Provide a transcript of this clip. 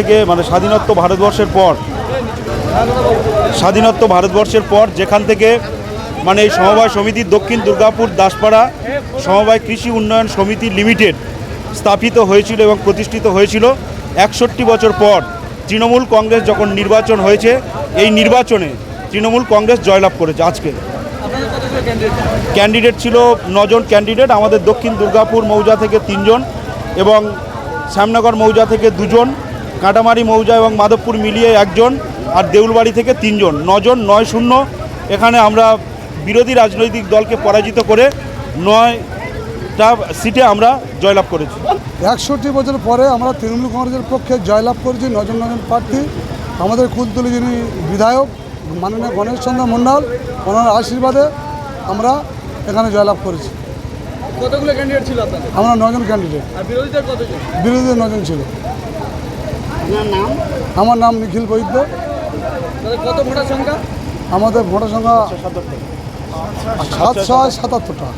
থেকে মানে স্বাধীনত্ব ভারতবর্ষের পর, স্বাধীনত্ব ভারতবর্ষের পর যেখান থেকে মানে এই সমবায় সমিতি দক্ষিণ দুর্গাপুর দাসপাড়া সমবায় কৃষি উন্নয়ন সমিতি লিমিটেড স্থাপিত হয়েছিল এবং প্রতিষ্ঠিত হয়েছিল। একষট্টি বছর পর তৃণমূল কংগ্রেস যখন নির্বাচন হয়েছে, এই নির্বাচনে তৃণমূল কংগ্রেস জয়লাভ করেছে আজকে। ক্যান্ডিডেট ছিল নজন ক্যান্ডিডেট, আমাদের দক্ষিণ দুর্গাপুর মৌজা থেকে তিনজন এবং শ্যামনগর মৌজা থেকে দুজন। কাঁটামারি মৌজা এবং মাধবপুর মিলিয়ে একজন আর দেউলবাড়ি থেকে তিনজন। নজন নয় শূন্য। এখানে আমরা বিরোধী রাজনৈতিক দলকে পরাজিত করে নয়টা সিটে আমরা জয়লাভ করেছি। একষট্টি বছর পরে আমরা তৃণমূল কংগ্রেসের পক্ষে জয়লাভ করেছি নজন নজন প্রার্থী। আমাদের কুলতলি যিনি বিধায়ক মাননীয় গণেশ চন্দ্র মণ্ডল ওনার আশীর্বাদে আমরা এখানে জয়লাভ করেছি। কতগুলো ক্যান্ডিডেট ছিল আপনাদের? আমরা নজন ক্যান্ডিডেট আর বিরোধীদের কতজন? বিরোধী নজন ছিল। আমার নাম নিখিল বৈদ্য। কত ভোটার সংখ্যা? আমাদের ভোটার সংখ্যা সাতশো সাতাত্তরটা।